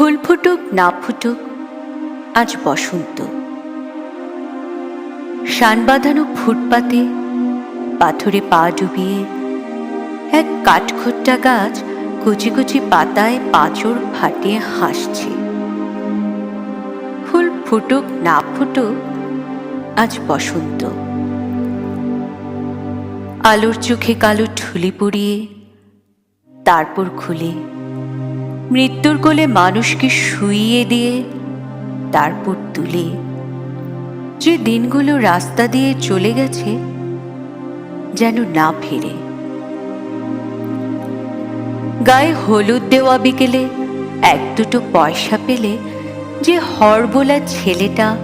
ফুল ফুটুক, না ফুটুক, আজ বসন্ত। শান বাঁধানো ফুটপাতে পাথরে পা ডুবিয়ে এক কাঠখোট্টা গাছ কুচি কুচি পাতায় পাঁচর ফাটিয়ে হাসছে। ফুল ফুটুক, না ফুটুক, আজ বসন্ত। আলোর চোখে কালো ঠুলি পড়িয়ে তারপর খুলে মৃত্যুর কোলে মানুষকে শুইয়ে দিয়ে তারপর তুলে। যে দিনগুলো রাস্তা দিয়ে চলে গেছে, যেন না ফিরে। গায়ে হলুদ দেওয়া বিকেলে এক দুটো পয়সা পেলে যে হরবোলা ছেলেটা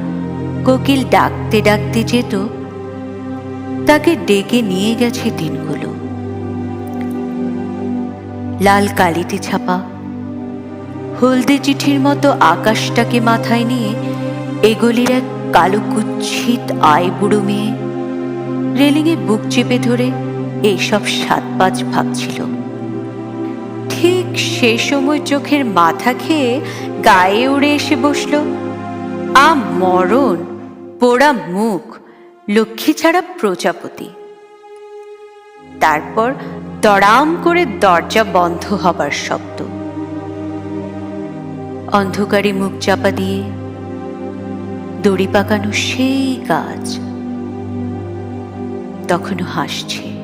কোকিল ডাকতে ডাকতে যেত, তাকে ডেকে নিয়ে গেছে দিনগুলো। লাল কালিতে ছাপা হলদে চিঠির মতো আকাশটাকে মাথায় নিয়ে এগলির এক কালো কুচ্ছিত আয় বুড়ো মেয়ে। রেলিংয়ে বুক চেপে ধরে এইসব সাত পাঁচ ভাবছিল। ঠিক সে সময় চোখের মাথা খেয়ে গায়ে উড়ে এসে বসল। আ মরণ, পোড়া মুখ, লক্ষ্মী ছাড়া প্রজাপতি। তারপর দড়াম করে দরজা বন্ধ হবার শব্দ। অন্ধকারে মুখ চাপা দিয়ে দড়ি পাকানো সেই গাছ তখনও হাসছে।